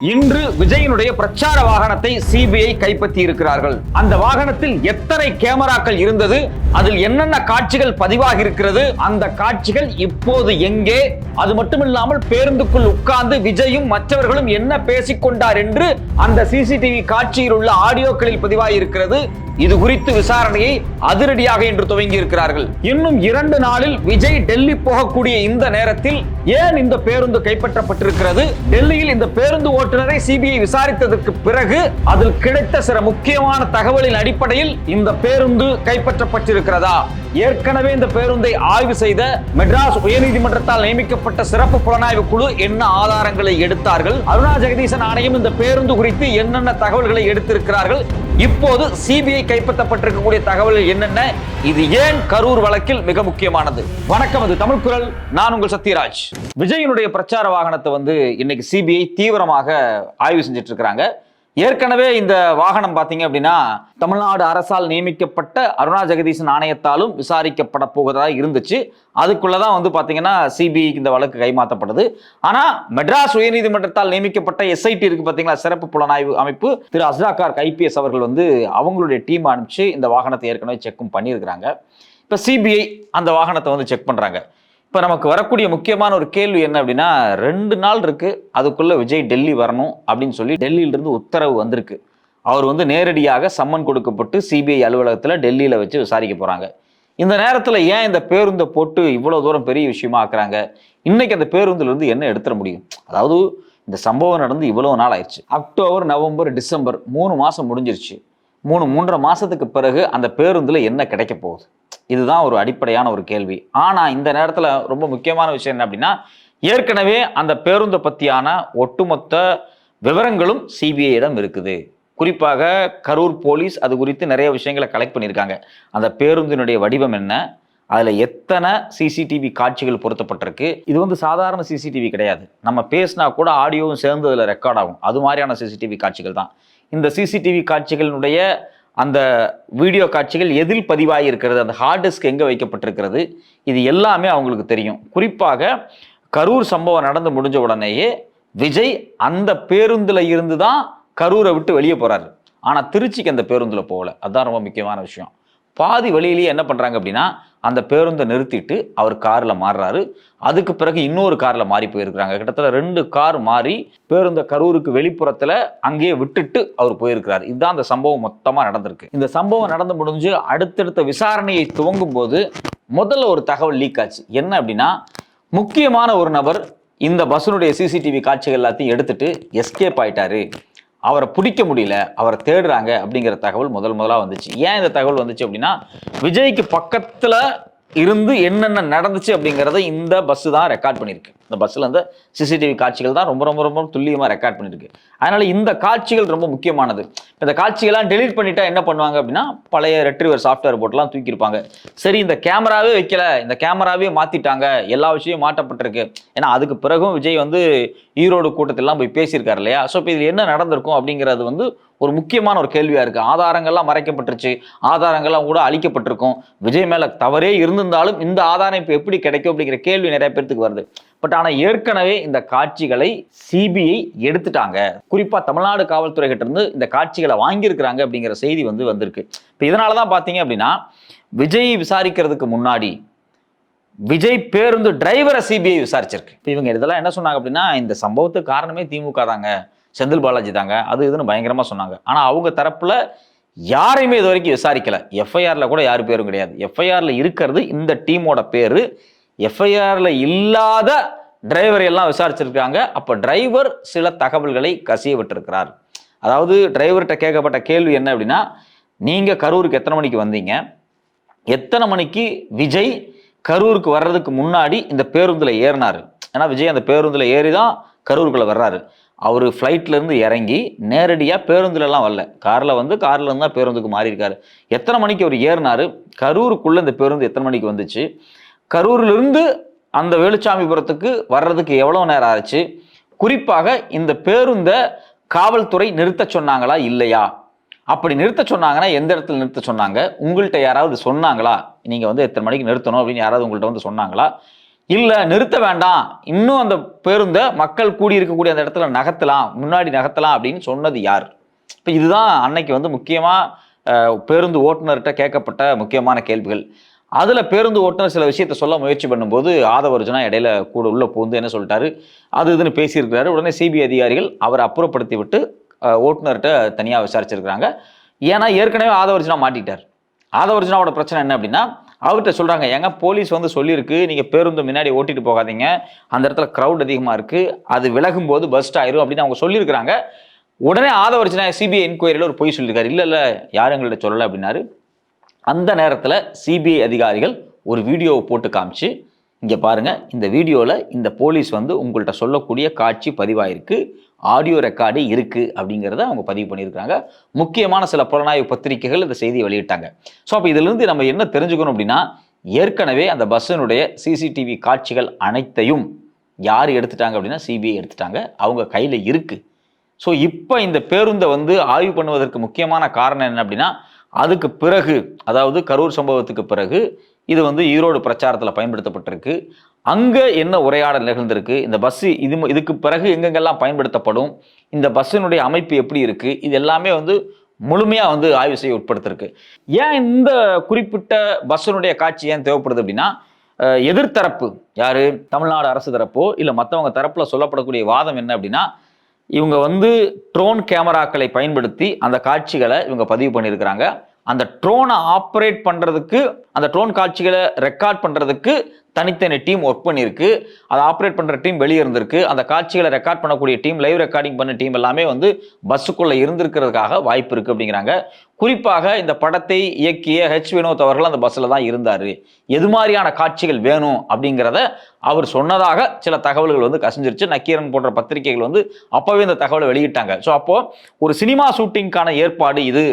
இன்று விஜயனுடைய பிரச்சார வாகனத்தை சிபிஐ கைப்பற்றி இருக்கிறார்கள் அந்த வாகனத்தில் எத்தனை கேமராக்கள் இருந்தது அதில் என்னென்ன காட்சிகள் பதிவாகி இருக்கிறது அந்த காட்சிகள் இப்போது எங்கே? அது மட்டுமில்லாமல் பேருந்துக்குள் உட்கார்ந்து விஜயும் மற்றவர்களும் என்ன பேசிக்கொண்டார் என்று அந்த சிசிடிவி காட்சியில் உள்ள ஆடியோக்களில் பதிவாகி இருக்கிறது இது குறித்து விசாரணையை அதிரடியாக இன்று துவங்கி இருக்கிறார்கள் இன்னும் இரண்டு நாளில் விஜய் டெல்லி போகக்கூடிய இந்த நேரத்தில் ஏன் இந்த பேருந்து கைப்பற்றப்பட்டிருக்கிறது? டெல்லியில் இந்த பேருந்து ஓட்டுநரை சிபிஐ விசாரித்ததற்கு பிறகு அதில் கிடைத்த சில முக்கியமான தகவலின் அடிப்படையில் இந்த பேருந்து கைப்பற்றப்பட்டிருக்கிறதா? ஏற்கனவே இந்த பேருந்தை ஆய்வு செய்த மெட்ராஸ் உயர்நீதிமன்றத்தால் நியமிக்கப்பட்ட சிறப்பு புலனாய்வு குழு என்ன ஆதாரங்களை எடுத்தார்கள்? அருணா ஜெகதீசன் ஆணையம் இந்த பேருந்து குறித்து என்னென்ன தகவல்களை எடுத்திருக்கிறார்கள்? இப்போது சிபிஐ கைப்பற்றப்பட்டிருக்கக்கூடிய தகவல்கள் என்னென்ன? இது ஏன் கரூர் வழக்கில் மிக முக்கியமானது? வணக்கம் அது தமிழ் குரல். நான் உங்கள் சத்யராஜ். விஜயனுடைய பிரச்சார வாகனத்தை வந்து இன்னைக்கு சிபிஐ தீவிரமாக ஆய்வு செஞ்சுட்டு இருக்கிறாங்க. ஏற்கனவே இந்த வாகனம் பார்த்தீங்க அப்படின்னா தமிழ்நாடு அரசால் நியமிக்கப்பட்ட அருணா ஜெகதீசன் ஆணையத்தாலும் விசாரிக்கப்பட போகிறதா இருந்துச்சு. அதுக்குள்ளதான் வந்து பார்த்தீங்கன்னா சிபிஐக்கு இந்த வழக்கு கைமாற்றப்படுது ஆனால் மெட்ராஸ் உயர்நீதிமன்றத்தால் நியமிக்கப்பட்ட எஸ்ஐடி இருக்கு பார்த்தீங்களா? சிறப்பு புலனாய்வு அமைப்பு. திரு அஸ்ராக்கார் ஐபிஎஸ் அவர்கள் வந்து அவங்களுடைய டீம் அனுப்பிச்சு இந்த வாகனத்தை ஏற்கனவே செக்கும் பண்ணியிருக்கிறாங்க. இப்போ சிபிஐ அந்த வாகனத்தை வந்து செக் பண்ணுறாங்க இப்போ நமக்கு வரக்கூடிய முக்கியமான ஒரு கேள்வி என்ன அப்படின்னா ரெண்டு நாள் இருக்கு அதுக்குள்ள விஜய் டெல்லி வரணும் அப்படின்னு சொல்லி டெல்லியிலிருந்து உத்தரவு வந்திருக்கு. அவர் வந்து நேரடியாக சம்மன் கொடுக்கப்பட்டு சிபிஐ அலுவலகத்தில் டெல்லியில் வச்சு விசாரிக்க போகிறாங்க இந்த நேரத்தில் ஏன் இந்த பேருந்தை போட்டு இவ்வளோ தூரம் பெரிய விஷயமா ஆக்குறாங்க? இன்னைக்கு அந்த பேருந்துலேருந்து என்ன எடுத்துட முடியும்? அதாவது இந்த சம்பவம் நடந்து இவ்வளோ நாள் ஆயிடுச்சு. அக்டோபர் நவம்பர் டிசம்பர் மூணு மாதம் முடிஞ்சிருச்சு. மூணு மூன்றரை மாதத்துக்கு பிறகு அந்த பேருந்தில் என்ன கிடைக்க போகுது? இதுதான் ஒரு அடிப்படையான ஒரு கேள்வி. ஆனால் இந்த நேரத்தில் ரொம்ப முக்கியமான விஷயம் என்ன அப்படின்னா ஏற்கனவே அந்த பேருந்தை பற்றியான ஒட்டுமொத்த விவரங்களும் சிபிஐயிடம் இருக்குது. குறிப்பாக கரூர் போலீஸ் அது குறித்து நிறைய விஷயங்களை கலெக்ட் பண்ணியிருக்காங்க. அந்த பேருந்தினுடைய வடிவம் என்ன? அதில் எத்தனை சிசிடிவி காட்சிகள் பொருத்தப்பட்டிருக்கு? இது வந்து சாதாரண சிசிடிவி கிடையாது. நம்ம பேசினா கூட ஆடியோவும் சேர்ந்து அதில் ரெக்கார்ட் ஆகும். அது மாதிரியான சிசிடிவி காட்சிகள் தான். இந்த சிசிடிவி காட்சிகளினுடைய அந்த வீடியோ காட்சிகள் எதில் பதிவாகி இருக்கிறது அந்த ஹார்ட் டிஸ்க் எங்கே வைக்கப்பட்டிருக்கிறது இது எல்லாமே அவங்களுக்கு தெரியும். குறிப்பாக கரூர் சம்பவம் நடந்து முடிஞ்ச உடனேயே விஜய் அந்த பேருந்தில் இருந்து தான் கரூரை விட்டு வெளியே போகிறாரு ஆனால் திருச்சிக்கு அந்த பேருந்தில் போகல. அதுதான் ரொம்ப முக்கியமான விஷயம். பாதி வழியிலேயே என்ன பண்றாங்க அப்படின்னா அந்த பேருந்தை நிறுத்திட்டு அவர் கார்ல மாறுறாரு. அதுக்கு பிறகு இன்னொரு கார்ல மாறி போயிருக்கிறாங்க. கிட்டத்தட்ட ரெண்டு கார் மாறி பேருந்த கரூருக்கு வெளிப்புறத்துல அங்கேயே விட்டுட்டு அவர் போயிருக்கிறார். இதுதான் அந்த சம்பவம் மொத்தமா நடந்திருக்கு. இந்த சம்பவம் நடந்து முடிஞ்சு அடுத்தடுத்த விசாரணையை துவங்கும் போது முதல்ல ஒரு தகவல் லீக் ஆச்சு. என்ன அப்படின்னா முக்கியமான ஒரு நபர் இந்த பஸ்ஸினுடைய சிசிடிவி காட்சிகள் எல்லாத்தையும் எடுத்துட்டு எஸ்கேப் ஆயிட்டாரு. அவரை பிடிக்க முடியல அவரை தேடுறாங்க அப்படிங்கிற தகவல் முதல் முதலாக வந்துச்சு. ஏன் இந்த தகவல் வந்துச்சு அப்படின்னா விஜய்க்கு பக்கத்தில் இருந்து என்னென்ன நடந்துச்சு அப்படிங்கிறத இந்த பஸ் தான் ரெக்கார்ட் பண்ணியிருக்கு. இந்த பஸ்ஸில் இந்த சிசிடிவி காட்சிகள் தான் ரொம்ப ரொம்ப ரொம்ப துல்லியமாக ரெக்கார்ட் பண்ணியிருக்கு. அதனால இந்த காட்சிகள் ரொம்ப முக்கியமானது. இந்த காட்சிகள்லாம் டெலீட் பண்ணிட்டா என்ன பண்ணுவாங்க அப்படின்னா பழைய ரெட்ரிவர் சாஃப்ட்வேர் போட்டுலாம் தூக்கியிருப்பாங்க. சரி இந்த கேமராவே வைக்கல. இந்த கேமராவே மாத்திட்டாங்க. எல்லா விஷயமும் மாற்றப்பட்டிருக்கு. ஏன்னா அதுக்கு பிறகும் விஜய் வந்து ஈரோடு கூட்டத்திலாம் போய் பேசியிருக்காரு இல்லையா? ஸோ இப்போ இது என்ன நடந்திருக்கும் அப்படிங்கிறது வந்து ஒரு முக்கியமான ஒரு கேள்வியா இருக்கு. ஆதாரங்கள்லாம் மறைக்கப்பட்டுருச்சு. ஆதாரங்கள்லாம் கூட அழிக்கப்பட்டிருக்கும். விஜய் மேல தவறே இருந்திருந்தாலும் இந்த ஆதாரம் இப்போ எப்படி கிடைக்கும் அப்படிங்கிற கேள்வி நிறைய பேர்த்துக்கு வருது. பட் ஆனால் ஏற்கனவே இந்த காட்சிகளை சிபிஐ எடுத்துட்டாங்க. குறிப்பாக தமிழ்நாடு காவல்துறை இருந்து இந்த காட்சிகளை வாங்கியிருக்கிறாங்க அப்படிங்கிற செய்தி வந்து வந்திருக்கு. இப்போ இதனால தான் பார்த்தீங்க அப்படின்னா விஜய் விசாரிக்கிறதுக்கு முன்னாடி விஜய் பேருந்து டிரைவரை சிபிஐ விசாரிச்சிருக்கு. இப்போ இவங்க இதெல்லாம் என்ன சொன்னாங்க அப்படின்னா இந்த சம்பவத்துக்கு காரணமே திமுக தாங்க. செந்தில் பாலாஜி தாங்க. அது இதுன்னு பயங்கரமாக சொன்னாங்க. ஆனால் அவங்க தரப்பில் யாரையுமே இது வரைக்கும் விசாரிக்கலை. எஃப்ஐஆரில் கூட யார் பேரும் கிடையாது. எஃப்ஐஆரில் இருக்கிறது இந்த டீமோட பேர். எஃப்ஐஆரில் இல்லாத டிரைவர் எல்லாம் விசாரிச்சிருக்காங்க. அப்போ டிரைவர் சில தகவல்களை கசிய விட்டிருக்கிறார். அதாவது டிரைவர்கிட்ட கேட்கப்பட்ட கேள்வி என்ன அப்படின்னா நீங்கள் கரூருக்கு எத்தனை மணிக்கு வந்தீங்க? எத்தனை மணிக்கு விஜய் கரூருக்கு வர்றதுக்கு முன்னாடி இந்த பேருந்தில் ஏறினார்? ஏன்னா விஜய் அந்த பேருந்தில் ஏறி தான் கரூருக்குள்ளே வர்றாரு. அவர் ஃப்ளைட்ல இருந்து இறங்கி நேரடியாக பேருந்துலலாம் வரல. காரில் வந்து கார்லேருந்து தான் பேருந்துக்கு மாறியிருக்காரு. எத்தனை மணிக்கு அவர் ஏறினாரு? கரூருக்குள்ளே இந்த பேருந்து எத்தனை மணிக்கு வந்துச்சு? கரூர்லேருந்து அந்த வேலுச்சாமிபுரத்துக்கு வர்றதுக்கு எவ்வளோ நேரம் ஆச்சு? குறிப்பாக இந்த பேருந்தை காவல்துறை நிறுத்த சொன்னாங்களா? இல்லையா? அப்படி நிறுத்த சொன்னாங்கன்னா எந்த இடத்துல நிறுத்த சொன்னாங்க? உங்கள்கிட்ட யாராவது சொன்னாங்களா? நீங்கள் வந்து எத்தனை மணிக்கு நிறுத்தணும் அப்படின்னு யாராவது உங்கள்கிட்ட வந்து சொன்னாங்களா? இல்லை நிறுத்த வேண்டாம். இன்னும் அந்த பேருந்தை மக்கள் கூடி இருக்கக்கூடிய அந்த இடத்துல நகர்த்தலாம். முன்னாடி நகர்த்தலாம் அப்படின்னு சொன்னது யார்? இப்போ இதுதான் அன்னைக்கு வந்து முக்கியமாக பேருந்து ஓட்டுநர்கிட்ட கேட்கப்பட்ட முக்கியமான கேள்விகள். அதில் பேருந்து ஓட்டுநர் சில விஷயத்த சொல்ல முயற்சி பண்ணும்போது ஆதவர்ஜனா இடையில கூட உள்ளே பூந்து என்ன சொல்லிட்டாரு? அது இதுன்னு பேசியிருக்கிறாரு. உடனே சிபிஐ அதிகாரிகள் அவரை அப்புறப்படுத்தி விட்டு ஓட்டுநர்கிட்ட தனியாக விசாரிச்சிருக்கிறாங்க. ஏன்னா ஏற்கனவே ஆதவர்ஜனா மாட்டிட்டார் ஆதவர்ஜனாவோட பிரச்சனை என்ன அப்படின்னா அவர்கிட்ட சொல்கிறாங்க ஏங்க போலீஸ் வந்து சொல்லியிருக்கு நீங்கள் பேருந்து முன்னாடி ஓட்டிட்டு போகாதீங்க. அந்த இடத்துல க்ரௌட் அதிகமாக இருக்குது அது விலகும் போது பஸ்ட் ஆயிரும் அப்படின்னு அவங்க சொல்லியிருக்கிறாங்க. உடனே ஆதவரிச்சினா சிபிஐ என்கொயரியில் ஒரு பொய் சொல்லியிருக்காரு. இல்லை இல்லை யாரும் எங்கள்கிட்ட சொல்லலை அப்படின்னாரு. அந்த நேரத்தில் சிபிஐ அதிகாரிகள் ஒரு வீடியோவை போட்டு காமிச்சு இங்கே பாருங்கள் இந்த வீடியோவில் இந்த போலீஸ் வந்து உங்கள்கிட்ட சொல்லக்கூடிய காட்சி பதிவாயிருக்கு. ஆடியோ ரெக்கார்டு இருக்கு அப்படிங்கிறத அவங்க பதிவு பண்ணியிருக்காங்க முக்கியமான சில புலனாய்வு பத்திரிகைகள் இந்த செய்தியை வெளியிட்டாங்க. ஸோ அப்போ இதிலிருந்து நம்ம என்ன தெரிஞ்சுக்கணும் அப்படின்னா ஏற்கனவே அந்த பஸ்ஸினுடைய சிசிடிவி காட்சிகள் அனைத்தையும் யார் எடுத்துட்டாங்க அப்படின்னா சிபிஐ எடுத்துட்டாங்க. அவங்க கையில் இருக்கு. ஸோ இப்போ இந்த பேருந்தை வந்து ஆய்வு பண்ணுவதற்கு முக்கியமான காரணம் என்ன அப்படின்னா அதுக்கு பிறகு அதாவது கரூர் சம்பவத்துக்கு பிறகு இது வந்து ஈரோடு பிரச்சாரத்தில் பயன்படுத்தப்பட்டிருக்கு. அங்கே என்ன உரையாடல் நிகழ்ந்திருக்கு? இந்த பஸ்ஸு இது இதுக்கு பிறகு எங்கெங்கெல்லாம் பயன்படுத்தப்படும்? இந்த பஸ்ஸினுடைய அமைப்பு எப்படி இருக்குது இது எல்லாமே வந்து முழுமையாக வந்து ஆய்வு செய்ய உட்படுத்திருக்கு. ஏன் இந்த குறிப்பிட்ட பஸ்ஸினுடைய காட்சி ஏன் தேவைப்படுது அப்படின்னா எதிர்த்தரப்பு. யார்? தமிழ்நாடு அரசு தரப்போ இல்லை மற்றவங்க தரப்பில் சொல்லப்படக்கூடிய வாதம் என்ன அப்படின்னா இவங்க வந்து ட்ரோன் கேமராக்களை பயன்படுத்தி அந்த காட்சிகளை இவங்க பதிவு பண்ணியிருக்கிறாங்க. அந்த ட்ரோனை ஆப்ரேட் பண்ணுறதுக்கு அந்த ட்ரோன் காட்சிகளை ரெக்கார்ட் பண்ணுறதுக்கு தனித்தனி டீம் ஒர்க் பண்ணியிருக்கு. அதை ஆப்ரேட் பண்ணுற டீம் வெளியே இருந்திருக்கு. அந்த காட்சிகளை ரெக்கார்ட் பண்ணக்கூடிய டீம் லைவ் ரெக்கார்டிங் பண்ண டீம் எல்லாமே வந்து பஸ்ஸுக்குள்ளே இருந்திருக்கிறதுக்காக வாய்ப்பு இருக்குது அப்படிங்கிறாங்க. குறிப்பாக இந்த படத்தை இயக்கிய ஹெச் வினோத் அவர்கள் அந்த பஸ்ஸில் தான் இருந்தார். எது மாதிரியான காட்சிகள் வேணும் அப்படிங்கிறத அவர் சொன்னதாக சில தகவல்கள் வந்து கசிஞ்சிருச்சு. நக்கீரன் போன்ற பத்திரிகைகள் வந்து அப்போவே இந்த தகவலை வெளியிட்டாங்க. ஸோ அப்போது ஒரு சினிமா ஷூட்டிங்க்கான ஏற்பாடு இது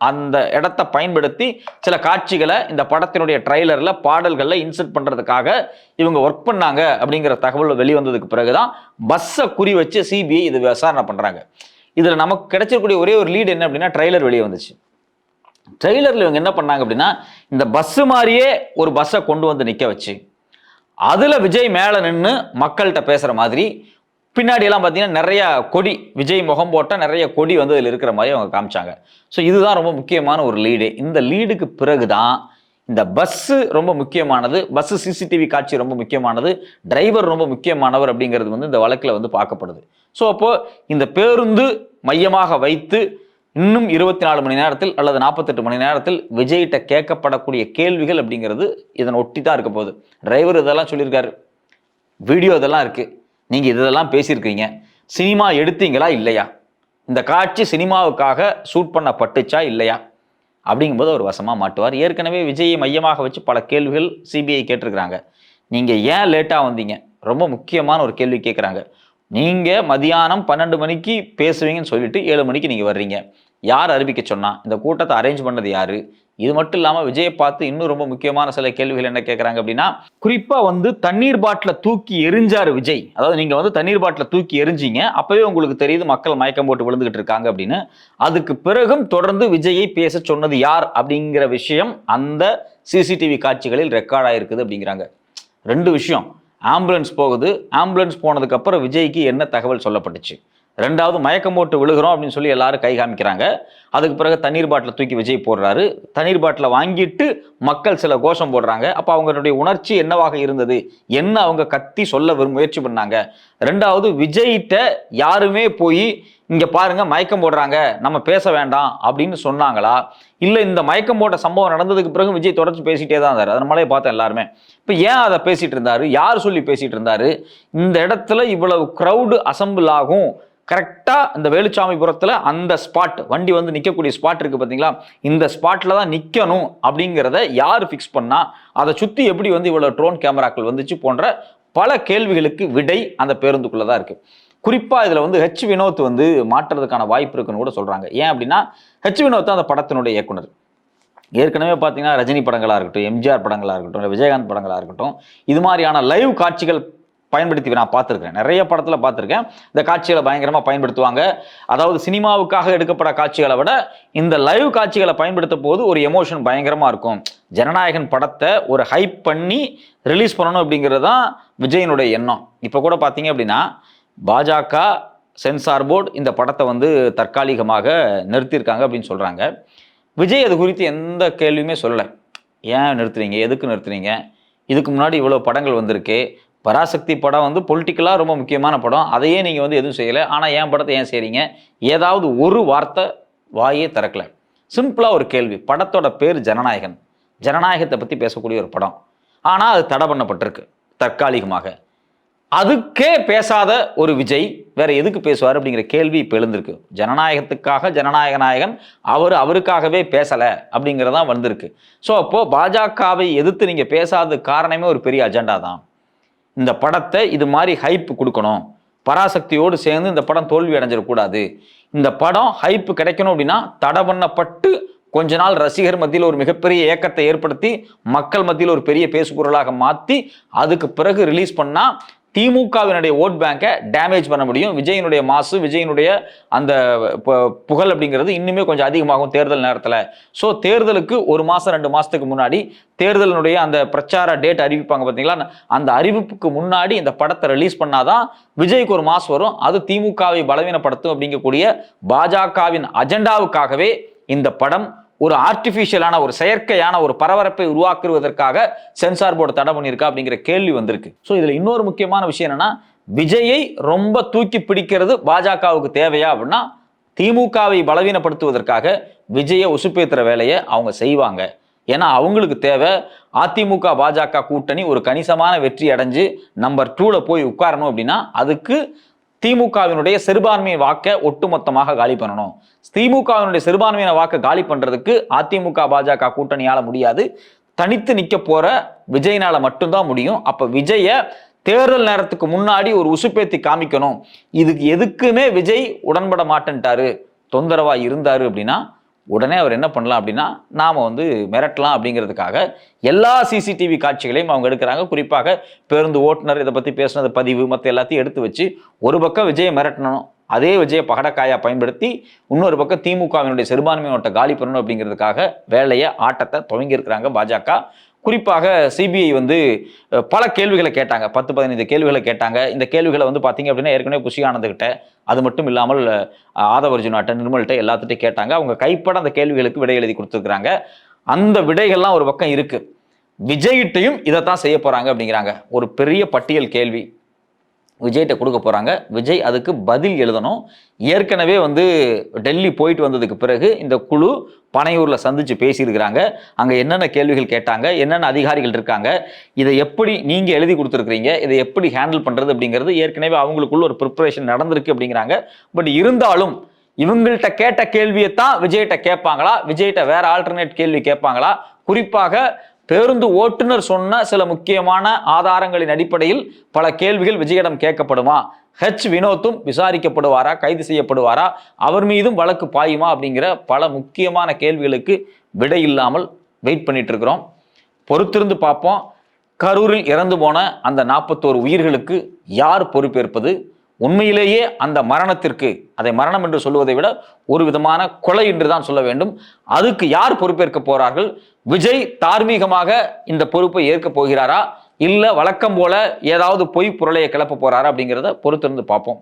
அந்த இடத்த பயன்படுத்தி சில காட்சிகளை இந்த படத்தினுடைய ட்ரைலரில் பாடல்களில் இன்சர்ட் பண்ணுறதுக்காக இவங்க ஒர்க் பண்ணாங்க அப்படிங்கிற தகவல் வெளிவந்ததுக்கு பிறகுதான் பஸ்ஸை குறி வச்சு சிபிஐ இது விசாரணை பண்ணுறாங்க இதில் நமக்கு கிடைச்சிருக்கக்கூடிய ஒரே ஒரு லீடு என்ன அப்படின்னா ட்ரைலர் வெளியே வந்துச்சு. ட்ரெய்லரில் இவங்க என்ன பண்ணாங்க அப்படின்னா இந்த பஸ்ஸு மாதிரியே ஒரு பஸ்ஸை கொண்டு வந்து நிற்க வச்சு அதில் விஜய் மேலே நின்று மக்கள்கிட்ட பேசுகிற மாதிரி பின்னாடி எல்லாம் பார்த்தீங்கன்னா நிறைய கொடி விஜய் முகம் போட்டால் நிறைய கொடி வந்து அதில் இருக்கிற மாதிரி அவங்க காமிச்சாங்க. ஸோ இதுதான் ரொம்ப முக்கியமான ஒரு லீடு இந்த லீடுக்கு பிறகு தான் இந்த பஸ்ஸு ரொம்ப முக்கியமானது பஸ்ஸு சிசிடிவி காட்சி ரொம்ப முக்கியமானது டிரைவர் ரொம்ப முக்கியமானவர் அப்படிங்கிறது வந்து இந்த வழக்கில் வந்து பார்க்கப்படுது. ஸோ அப்போது இந்த பேருந்து மையமாக வைத்து இன்னும் இருபத்தி நாலு மணி நேரத்தில் அல்லது நாற்பத்தெட்டு மணி நேரத்தில் விஜய்கிட்ட கேட்கப்படக்கூடிய கேள்விகள் அப்படிங்கிறது இதனை ஒட்டி தான் இருக்க போகுது. டிரைவர் இதெல்லாம் சொல்லியிருக்காரு. வீடியோ இதெல்லாம் இருக்குது நீங்கள் இதெல்லாம் பேசியிருக்கீங்க. சினிமா எடுத்தீங்களா இல்லையா? இந்த காட்சி சினிமாவுக்காக ஷூட் பண்ணப்பட்டுச்சா இல்லையா? அப்படிங்கும்போது அவர் வசமாக மாட்டுவார். ஏற்கனவே விஜயை மையமாக வச்சு பல கேள்விகள் சிபிஐ கேட்டிருக்கிறாங்க. நீங்கள் ஏன் லேட்டாக வந்தீங்க? ரொம்ப முக்கியமான ஒரு கேள்வி கேட்குறாங்க. நீங்கள் மதியானம் பன்னெண்டு மணிக்கு பேசுவீங்கன்னு சொல்லிட்டு ஏழு மணிக்கு நீங்கள் வர்றீங்க. யார் அறிவிக்க சொன்னால் இந்த கூட்டத்தை அரேஞ்ச் பண்ணது யார்? இது மட்டும் இல்லாமல் விஜயை பார்த்து இன்னும் ரொம்ப முக்கியமான சில கேள்விகள் என்ன கேட்குறாங்க அப்படின்னா குறிப்பாக வந்து தண்ணீர் பாட்டில தூக்கி எரிஞ்சாரு விஜய். அதாவது நீங்கள் வந்து தண்ணீர் பாட்டில தூக்கி எரிஞ்சிங்க அப்போவே உங்களுக்கு தெரியுது மக்கள் மயக்கம் போட்டு விழுந்துகிட்டு இருக்காங்க அப்படின்னு. அதுக்கு பிறகும் தொடர்ந்து விஜயை பேச சொன்னது யார் அப்படிங்கிற விஷயம் அந்த சிசிடிவி காட்சிகளில் ரெக்கார்ட் ஆயிருக்குது அப்படிங்கிறாங்க. ரெண்டு விஷயம். ஆம்புலன்ஸ் போகுது. ஆம்புலன்ஸ் போனதுக்கப்புறம் விஜய்க்கு என்ன தகவல் சொல்லப்பட்டுச்சு? ரெண்டாவது மயக்கம் போட்டு விழுகிறோம் அப்படின்னு சொல்லி எல்லாரும் கை காமிக்கிறாங்க. அதுக்கு பிறகு தண்ணீர் பாட்டில் தூக்கி விஜய் போடுறாரு. தண்ணீர் பாட்டிலை வாங்கிட்டு மக்கள் சில கோஷம் போடுறாங்க. அப்போ அவங்களுடைய உணர்ச்சி என்னவாக இருந்தது? என்ன அவங்க கத்தி சொல்ல விரும்ப முயற்சி பண்ணாங்க? ரெண்டாவது விஜய்கிட்ட யாருமே போய் இங்கே பாருங்க மயக்கம் போடுறாங்க. நம்ம பேச வேண்டாம். அப்படின்னு சொன்னாங்களா? இல்லை இந்த மயக்கம் போட்ட சம்பவம் நடந்ததுக்கு பிறகு விஜய் தொடர்ச்சி பேசிட்டே தான் இருந்தார். அதனாலே பார்த்தேன் எல்லாருமே. இப்போ ஏன் அதை பேசிட்டு இருந்தாரு? யார் சொல்லி பேசிட்டு இருந்தாரு? இந்த இடத்துல இவ்வளவு க்ரௌடு அசம்பிள் ஆகும். கரெக்டாக இந்த வேலுச்சாமிபுரத்தில் அந்த ஸ்பாட் வண்டி வந்து நிற்கக்கூடிய ஸ்பாட் இருக்குது பார்த்தீங்களா இந்த ஸ்பாட்டில் தான் நிற்கணும் அப்படிங்கிறத யார் ஃபிக்ஸ் பண்ணால் அதை சுற்றி எப்படி வந்து இவ்வளோ ட்ரோன் கேமராக்கள் வந்துச்சு போன்ற பல கேள்விகளுக்கு விடை அந்த பேருந்துக்குள்ளே தான் இருக்குது குறிப்பாக இதில் வந்து ஹெச் வினோத் வந்து மாற்றுறதுக்கான வாய்ப்பு இருக்குன்னு கூட சொல்கிறாங்க ஏன் அப்படின்னா ஹெச் வினோத் தான் அந்த படத்தினுடைய இயக்குனர். ஏற்கனவே பார்த்தீங்கன்னா ரஜினி படங்களாக இருக்கட்டும் எம்ஜிஆர் படங்களாக இருக்கட்டும் இல்லை விஜயகாந்த் படங்களாக இருக்கட்டும் இது மாதிரியான லைவ் காட்சிகள் பயன்படுத்தி நான் பார்த்துருக்கேன். நிறைய படத்தில் பார்த்துருக்கேன். இந்த காட்சிகளை பயங்கரமாக பயன்படுத்துவாங்க. அதாவது சினிமாவுக்காக எடுக்கப்பட காட்சிகளை விட இந்த லைவ் காட்சிகளை பயன்படுத்தும் போது ஒரு எமோஷன் பயங்கரமாக இருக்கும். ஜனநாயகன் படத்தை ஒரு ஹைப் பண்ணி ரிலீஸ் பண்ணணும் அப்படிங்கிறது தான் விஜயனுடைய எண்ணம். இப்போ கூட பார்த்தீங்க அப்படின்னா பாஜக சென்சார் போர்டு இந்த படத்தை வந்து தற்காலிகமாக நிறுத்தியிருக்காங்க அப்படின்னு சொல்கிறாங்க விஜய் அது குறித்து எந்த கேள்வியுமே சொல்லலை. ஏன் நிறுத்துறீங்க? எதுக்கு நிறுத்துறீங்க? இதுக்கு முன்னாடி இவ்வளோ படங்கள் வந்திருக்கு. பராசக்தி படம் வந்து பொலிட்டிக்கலாக ரொம்ப முக்கியமான படம். அதையே நீங்கள் வந்து எதுவும் செய்யலை. ஆனால் என் படத்தை ஏன் செய்கிறீங்க ஏதாவது ஒரு வார்த்தை வாயே திறக்கல. சிம்பிளாக ஒரு கேள்வி. படத்தோட பேர் ஜனநாயகன். ஜனநாயகத்தை பற்றி பேசக்கூடிய ஒரு படம். ஆனால் அது தடை பண்ணப்பட்டிருக்கு. தற்காலிகமாக. அதுக்கே பேசாத ஒரு விஜய் வேற எதுக்கு பேசுவார் அப்படிங்கிற கேள்வி இப்போ எழுந்திருக்கு. ஜனநாயகத்துக்காக ஜனநாயக நாயகன் அவர் அவருக்காகவே பேசலை அப்படிங்கிறதான் வந்திருக்கு. ஸோ அப்போது பாஜகவை எதிர்த்து நீங்கள் பேசாத காரணமே ஒரு பெரிய அஜெண்டா தான். இந்த படத்தை இது மாதிரி ஹைப் கொடுக்கணும். பராசக்தியோடு சேர்ந்து இந்த படம் தோல்வி அடைஞ்சிடக்கூடாது இந்த படம் ஹைப் கிடைக்கணும் அப்படின்னா தடை பண்ணப்பட்டு கொஞ்ச நாள் ரசிகர் மத்தியில் ஒரு மிகப்பெரிய ஏக்கத்தை ஏற்படுத்தி மக்கள் மத்தியில் ஒரு பெரிய பேசுபொருளாக மாற்றி அதுக்கு பிறகு ரிலீஸ் பண்ணால் திமுகவினுடைய ஓட் பேங்கை டேமேஜ் பண்ண முடியும். விஜயனுடைய மாசு விஜயனுடைய அந்த பு- புகழ் அப்படிங்கிறது இன்னுமே கொஞ்சம் அதிகமாகும் தேர்தல் நேரத்தில். ஸோ தேர்தலுக்கு ஒரு மாதம் ரெண்டு மாதத்துக்கு முன்னாடி தேர்தலினுடைய அந்த பிரச்சார டேட் அறிவிப்பாங்க பார்த்தீங்களா அந்த அறிவிப்புக்கு முன்னாடி இந்த படத்தை ரிலீஸ் பண்ணாதான் விஜய்க்கு ஒரு மாஸ் வரும். அது திமுகவை பலவீனப்படுத்தும் அப்படிங்கக்கூடிய பாஜகவின் அஜெண்டாவுக்காகவே இந்த படம் ஒரு ஆர்டிஃபிஷியலான ஒரு செயற்கையான ஒரு பரபரப்பை உருவாக்குவதற்காக சென்சார் போர்டு தடை பண்ணியிருக்கா அப்படிங்கிற கேள்வி வந்திருக்கு. ஸோ இதில் இன்னொரு முக்கியமான விஷயம் என்னன்னா விஜயை ரொம்ப தூக்கி பிடிக்கிறது பாஜகவுக்கு தேவையா அப்படின்னா திமுகவை பலவீனப்படுத்துவதற்காக விஜயை உசுப்பேத்துற வேலையை அவங்க செய்வாங்க. ஏன்னா அவங்களுக்கு தேவை அதிமுக பாஜக கூட்டணி ஒரு கணிசமான வெற்றி அடைஞ்சு நம்பர் டூவில் போய் உட்காரணும் அப்படின்னா அதுக்கு திமுகவினுடைய சிறுபான்மை வாக்கை ஒட்டுமொத்தமாக காலி பண்ணணும். திமுகவினுடைய சிறுபான்மையின வாக்கை காலி பண்றதுக்கு அதிமுக பாஜக கூட்டணியால முடியாது. தனித்து நிக்க போற விஜய்னால மட்டும்தான் முடியும். அப்ப விஜய தேர்தல் நேரத்துக்கு முன்னாடி ஒரு உசுப்பேத்தி காமிக்கணும். இதுக்கு எதுக்குமே விஜய் உடன்பட மாட்டேன்ட்டாரு. தொந்தரவா இருந்தாரு அப்படின்னா உடனே அவர் என்ன பண்ணலாம் அப்படின்னா நாம் வந்து மிரட்டலாம் அப்படிங்கிறதுக்காக எல்லா சிசிடிவி காட்சிகளையும் அவங்க எடுக்கிறாங்க. குறிப்பாக பேருந்து ஓட்டுநர் இதை பற்றி பேசுனது பதிவு மற்ற எல்லாத்தையும் எடுத்து வச்சு ஒரு பக்கம் விஜயை மிரட்டணும் அதே விஜய பகடக்காயா பயன்படுத்தி இன்னொரு பக்கம் திமுகவினுடைய சிறுபான்மை காலி பண்ணணும் அப்படிங்கிறதுக்காக வேலையை ஆட்டத்தை துவங்கியிருக்கிறாங்க பாஜக. குறிப்பாக சிபிஐ வந்து பல கேள்விகளை கேட்டாங்க. பத்து பதினைந்து கேள்விகளை கேட்டாங்க. இந்த கேள்விகளை வந்து பார்த்தீங்க அப்படின்னா ஏற்கனவே குஷி அது மட்டும் இல்லாமல் ஆதவர்ஜுனாட்ட நிர்மல்கிட்ட எல்லாத்துட்டையும் கேட்டாங்க. அவங்க கைப்பட அந்த கேள்விகளுக்கு விடை எழுதி கொடுத்துருக்குறாங்க. அந்த விடைகள்லாம் ஒரு பக்கம் இருக்குது விஜய்கிட்டையும் இதைத்தான் செய்ய போகிறாங்க அப்படிங்கிறாங்க. ஒரு பெரிய பட்டியல் கேள்வி. விஜய்கிட்ட கொடுக்க போகிறாங்க விஜய் அதுக்கு பதில் எழுதணும். ஏற்கனவே வந்து டெல்லி போயிட்டு வந்ததுக்கு பிறகு இந்த குழு பனையூரில் சந்தித்து பேசியிருக்கிறாங்க. அங்கே என்னென்ன கேள்விகள் கேட்டாங்க என்னென்ன அதிகாரிகள் இருக்காங்க இதை எப்படி நீங்கள் எழுதி கொடுத்துருக்குறீங்க இதை எப்படி ஹேண்டில் பண்ணுறது அப்படிங்கிறது ஏற்கனவே அவங்களுக்குள்ள ஒரு ப்ரிப்பரேஷன் நடந்திருக்கு அப்படிங்கிறாங்க. பட் இருந்தாலும் இவங்கள்ட்ட கேட்ட கேள்வியை தான் விஜய்கிட்ட கேட்பாங்களா? விஜய்கிட்ட வேற ஆல்டர்னேட் கேள்வி கேட்பாங்களா? குறிப்பாக பேருந்து ஓட்டுநர் சொன்ன சில முக்கியமான ஆதாரங்களின் அடிப்படையில் பல கேள்விகள் விஜயிடம் கேட்கப்படுமா? ஹெச் வினோத்தும் விசாரிக்கப்படுவாரா? கைது செய்யப்படுவாரா? அவர் மீதும் வழக்கு பாயுமா? அப்படிங்கிற பல முக்கியமான கேள்விகளுக்கு விடை இல்லாமல் வெயிட் பண்ணிட்டு இருக்கிறோம் பொறுத்திருந்து பார்ப்போம். கரூரில் இறந்து போன அந்த நாற்பத்தோரு உயிர்களுக்கு யார் பொறுப்பேற்பது? உண்மையிலேயே அந்த மரணத்திற்கு அதை மரணம் என்று சொல்லுவதை விட ஒரு விதமான கொலை என்று தான் சொல்ல வேண்டும். அதுக்கு யார் பொறுப்பேற்க போறார்கள்? விஜய் தார்மீகமாக இந்த பொறுப்பை ஏற்க போகிறாரா? இல்ல வழக்கம் போல ஏதாவது பொய் புரளையை கிளப்ப போறாரா அப்படிங்கிறத பொறுத்திருந்து பார்ப்போம்.